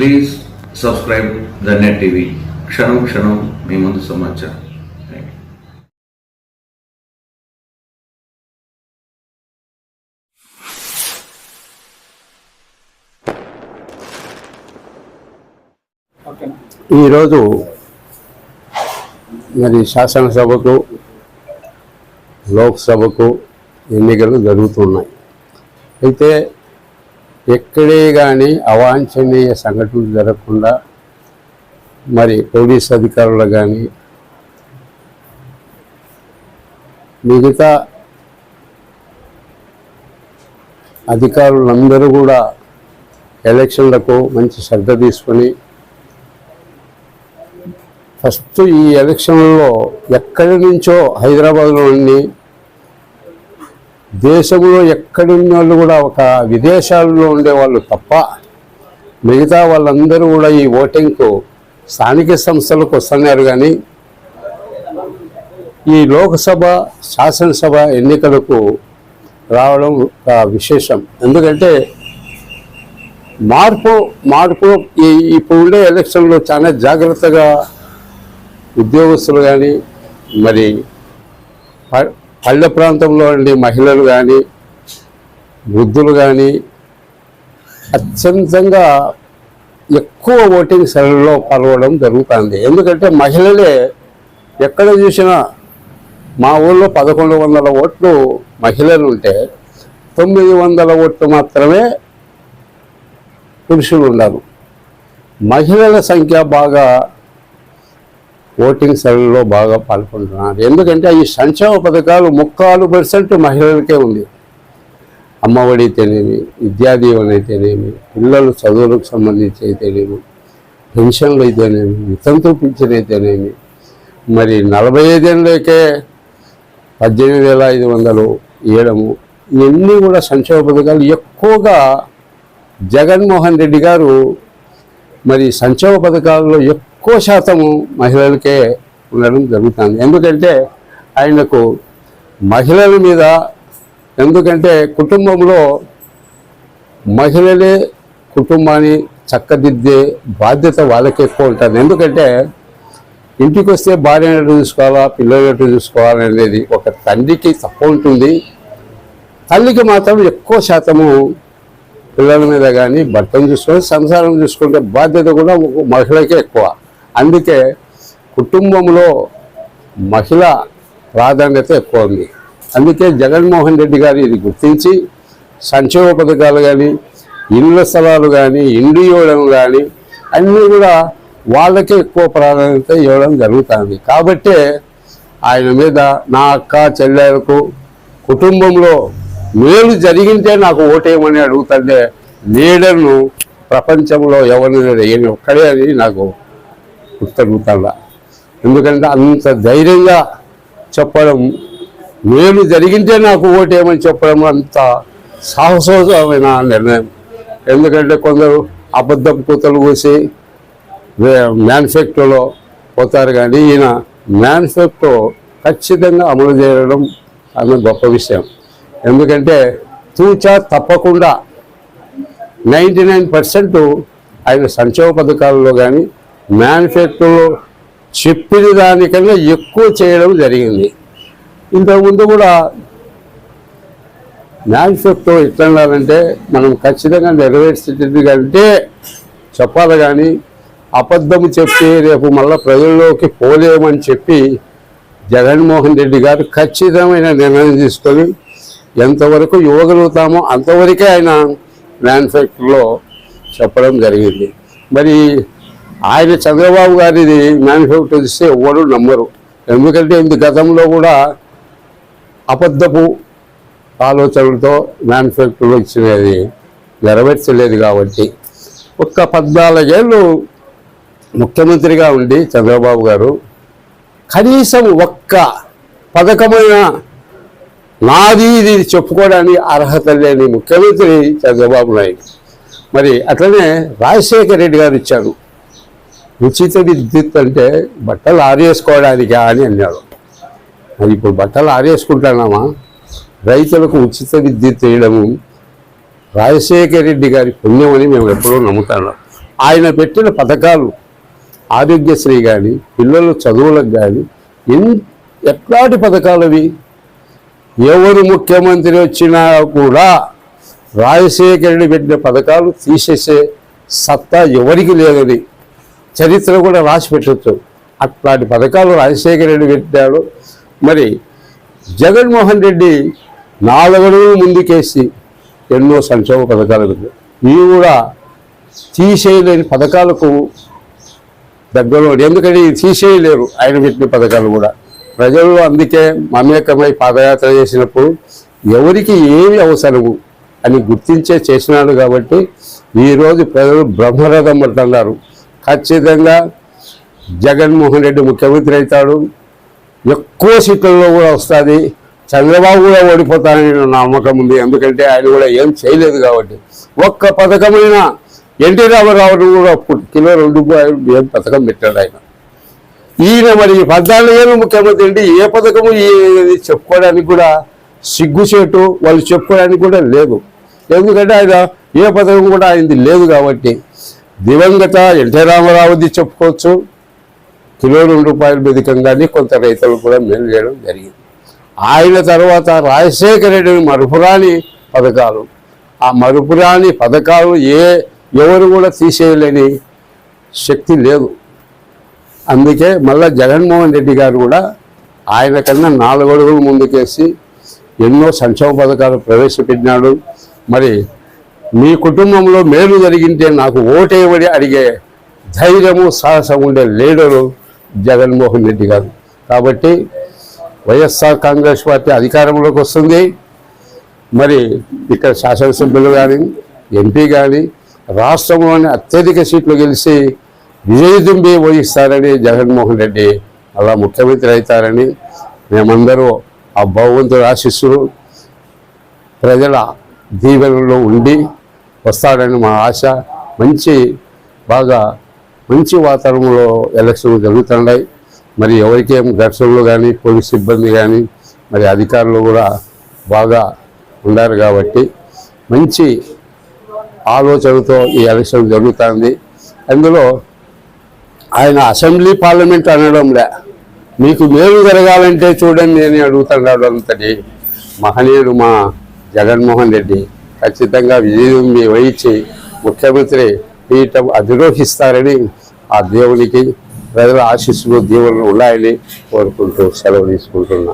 Please subscribe the net TV క్షణం క్షణం మీ ముందు సమాచారం. ఈరోజు మరి శాసనసభకు లోక్సభకు ఎన్నికలు జరుగుతున్నాయి. అయితే ఎక్కడే కానీ అవాంఛనీయ సంఘటనలు జరగకుండా మరి పోలీస్ అధికారులు కానీ మిగతా అధికారులందరూ కూడా ఎలక్షన్లకు మంచి శ్రద్ధ తీసుకొని ఫస్ట్ ఈ ఎలక్షన్లో ఎక్కడి నుంచో హైదరాబాద్లో ఉండి దేశంలో ఎక్కడున్న వాళ్ళు కూడా ఒక విదేశాల్లో ఉండేవాళ్ళు తప్ప మిగతా వాళ్ళందరూ కూడా ఈ ఓటింగ్కు స్థానిక సంస్థలకు వస్తున్నారు కానీ ఈ లోక్సభ శాసనసభ ఎన్నికలకు రావడం ఒక విశేషం. ఎందుకంటే మార్పు మార్పు ఈ ఇప్పుడు ఉండే ఎలక్షన్లో చాలా జాగ్రత్తగా ఉద్యోగస్తులు కానీ మరి పల్లె ప్రాంతంలో ఉండే మహిళలు కానీ వృద్ధులు కానీ అత్యంతంగా ఎక్కువ ఓటింగ్ సెల్లో పాల్గొనడం జరుగుతుంది. ఎందుకంటే మహిళలే ఎక్కడ చూసినా మా ఊళ్ళో పదకొండు వందల ఓట్లు మహిళలు ఉంటే తొమ్మిది వందల ఓట్లు మాత్రమే పురుషులు ఉన్నారు మహిళల సంఖ్య బాగా ఓటింగ్ సెల్లో బాగా పాల్గొంటున్నారు. ఎందుకంటే ఈ సంక్షేమ పథకాలు ముక్కాలు పర్సెంట్ మహిళలకే ఉంది. అమ్మఒడి అయితేనేమి విద్యాదీవన అయితేనేమి పిల్లలు చదువులకు సంబంధించి అయితేనేమి పెన్షన్లు అయితేనేమి వితంతు పింఛన్ అయితేనేమి మరి నలభై ఐదేళ్ళకే పద్దెనిమిది వేల ఐదు వందలు ఇవ్వడము ఇవన్నీ కూడా సంక్షేమ పథకాలు. ఎక్కువగా జగన్మోహన్ రెడ్డి గారు మరి సంక్షేమ పథకాల్లో ఎక్కువ శాతము మహిళలకే ఉండడం జరుగుతుంది. ఎందుకంటే ఆయనకు మహిళల మీద ఎందుకంటే కుటుంబంలో మహిళలే కుటుంబాన్ని చక్కదిద్దే బాధ్యత వాళ్ళకి ఎక్కువ ఉంటుంది. ఎందుకంటే ఇంటికి వస్తే భార్య ఎటు చూసుకోవాలా పిల్లలు ఎటు చూసుకోవాలా అనేది ఒక తండ్రికి తక్కువ ఉంటుంది తల్లికి మాత్రం ఎక్కువ శాతము పిల్లల మీద కానీ భర్తను చూసుకొని సంసారం చూసుకుంటే బాధ్యత కూడా మహిళకే ఎక్కువ. అందుకే కుటుంబంలో మహిళ ప్రాధాన్యత ఎక్కువ ఉంది. అందుకే జగన్మోహన్ రెడ్డి గారు ఇది గుర్తించి సంక్షేమ పథకాలు కానీ ఇళ్ళ స్థలాలు కానీ ఇండ్లు ఇవ్వడం కానీ అన్నీ కూడా వాళ్ళకే ఎక్కువ ప్రాధాన్యత ఇవ్వడం జరుగుతుంది. కాబట్టే ఆయన మీద నా అక్క చెల్లెలకు కుటుంబంలో మేలు జరిగింటే నాకు ఓటేయమని అడుగుతుంటే లీడర్ను ప్రపంచంలో ఎవరిని ఏమి ఒక్కడే అని నాకు గుర్తడుగుతాడా ఎందుకంటే అంత ధైర్యంగా చెప్పడం మేలు జరిగింటే నాకు ఓటేయమని చెప్పడం అంత సాహసోసమైన నిర్ణయం. ఎందుకంటే కొందరు అబద్ధం కూతలు కూసి మ్యానుఫ్యాక్చర్లో పోతారు కానీ ఈయన మ్యానుఫ్యాక్చర్ ఖచ్చితంగా అమలు చేయడం అన్న గొప్ప విషయం. ఎందుకంటే తూచా తప్పకుండా నైంటీ నైన్ పర్సెంట్ ఆయన సంక్షేమ పథకాలలో కానీ మ్యానుఫ్యాక్చర్లో చెప్పిన దానికన్నా ఎక్కువ చేయడం జరిగింది. ఇంతకుముందు కూడా మ్యానుఫ్యాక్చర్ ఎట్లా ఉండాలంటే మనం ఖచ్చితంగా నెరవేర్చేది కంటే చెప్పాలి కానీ అబద్ధము చెప్పి రేపు మళ్ళీ ప్రజల్లోకి పోలేమని చెప్పి జగన్మోహన్ రెడ్డి గారు ఖచ్చితమైన నిర్ణయం తీసుకొని ఎంతవరకు ఇవ్వగలుగుతామో అంతవరకే ఆయన మ్యానుఫ్యాక్చర్లో చెప్పడం జరిగింది. మరి ఆయన చంద్రబాబు గారిది మేనిఫెస్టో ఇస్తే ఎవరు నమ్మరు. ఎందుకంటే ఇంత గతంలో కూడా అబద్ధపు ఆలోచనలతో మ్యానుఫ్యాక్చర్లో ఇచ్చినది నెరవేర్చలేదు కాబట్టి. ఒక్క పద్నాలుగేళ్ళు ముఖ్యమంత్రిగా ఉండి చంద్రబాబు గారు కనీసం ఒక్క పథకమైన నాది ఇది చెప్పుకోవడానికి అర్హత లేని ముఖ్యమంత్రి చంద్రబాబు నాయుడు. మరి అట్లనే రాజశేఖర రెడ్డి గారు ఇచ్చారు. ఉచిత విద్యుత్ అంటే బట్టలు ఆరేసుకోవడానికా అని అన్నాడు. మరి ఇప్పుడు బట్టలు ఆరేసుకుంటానామా రైతులకు ఉచిత విద్యుత్ వేయడము రాజశేఖర రెడ్డి గారి పుణ్యం అని మేము ఎప్పుడూ నమ్ముతున్నాం. ఆయన పెట్టిన పథకాలు ఆరోగ్యశ్రీ కానీ పిల్లల చదువులకు కానీ ఎన్ ఎట్లాంటి పథకాలు అవి ఎవరు ముఖ్యమంత్రి వచ్చినా కూడా రాజశేఖర రెడ్డి పెట్టిన పథకాలు తీసేసే సత్తా ఎవరికి లేదని చరిత్ర కూడా రాసి పెట్టచ్చు. అట్లాంటి పథకాలు రాజశేఖర రెడ్డి పెట్టాడు. మరి జగన్మోహన్ రెడ్డి నాలుగడుగులు ముందుకేసి ఎన్నో సంక్షేమ పథకాలు ఇవి కూడా తీసేయలేని పథకాలకు దగ్గరలో ఎందుకంటే ఇవి తీసేయలేరు ఆయన పెట్టిన పథకాలు కూడా. ప్రజలు అందుకే మమేకమై పాదయాత్ర చేసినప్పుడు ఎవరికి ఏమి అవసరము అని గుర్తించే చేసినాడు కాబట్టి ఈరోజు ప్రజలు బ్రహ్మరథం అంటున్నారు. ఖచ్చితంగా జగన్మోహన్ రెడ్డి ముఖ్యమంత్రి అవుతాడు. ఎక్కువ సీట్లలో కూడా వస్తుంది. చంద్రబాబు కూడా ఓడిపోతానని నమ్మకం ఉంది. ఎందుకంటే ఆయన కూడా ఏం చేయలేదు కాబట్టి. ఒక్క పథకమైన ఎన్టీ రామారావు కూడా కిలో రెండు ఏం పథకం పెట్టాడు ఆయన. ఈయన మరి పద్నాలుగేళ్ళు ముఖ్యమంత్రి అంటే ఏ పథకము ఏది చెప్పుకోవడానికి కూడా సిగ్గుచేటు వాళ్ళు చెప్పుకోవడానికి కూడా లేదు. ఎందుకంటే ఆయన ఏ పథకం కూడా ఆయనది లేదు కాబట్టి. దివంగత ఎన్టీ రామారావుది చెప్పుకోవచ్చు. కిలో రెండు రూపాయల బెదికంగానే కొంత రైతులు కూడా మేలు చేయడం జరిగింది. ఆయన తర్వాత రాజశేఖర రెడ్డి మరుపురాని పథకాలు. ఆ మరుపురాని పథకాలు ఏ ఎవరు కూడా తీసేయలేని శక్తి లేదు. అందుకే మళ్ళా జగన్మోహన్ రెడ్డి గారు కూడా ఆయన కన్నా నాలుగు అడుగులు ముందుకేసి ఎన్నో సంక్షేమ పథకాలు ప్రవేశపెట్టినాడు. మరి మీ కుటుంబంలో మేలు జరిగింటే నాకు ఓటేయబడి అడిగే ధైర్యము సాహసం ఉండే లీడరు జగన్మోహన్ రెడ్డి గారు. కాబట్టి వైఎస్ఆర్ కాంగ్రెస్ పార్టీ అధికారంలోకి వస్తుంది. మరి ఇక్కడ శాసనసభ్యులు కానీ ఎంపీ కానీ రాష్ట్రంలోని అత్యధిక సీట్లు గెలిచి విజయదుంబి వహిస్తారని జగన్మోహన్ రెడ్డి అలా ముఖ్యమంత్రి అవుతారని మేమందరూ ఆ భగవంతుడు ఆశిస్సులు ప్రజల దీవెనలో ఉండి వస్తాడని మా ఆశ. మంచి బాగా మంచి వాతావరణంలో ఎలక్షన్లు జరుగుతున్నాయి. మరి ఎవరికేం ఘర్షణలు కానీ పోలీస్ సిబ్బంది కానీ మరి అధికారులు కూడా బాగా ఉన్నారు కాబట్టి మంచి ఆలోచనతో ఈ ఎలక్షన్ జరుగుతుంది. అందులో ఆయన అసెంబ్లీ పార్లమెంట్ అనడంలే మీకు మేలు జరగాలంటే చూడండి నేను అడుగుతున్నాడు అంతటి మహనీయుడు మా జగన్మోహన్ రెడ్డి. ఖచ్చితంగా విజయం మీ వహించి ముఖ్యమంత్రి పీఠం అధిరోహిస్తారని ఆ దేవునికి ప్రజల ఆశీస్సులు దీవులు ఉన్నాయని కోరుకుంటూ సెలవు తీసుకుంటున్నా.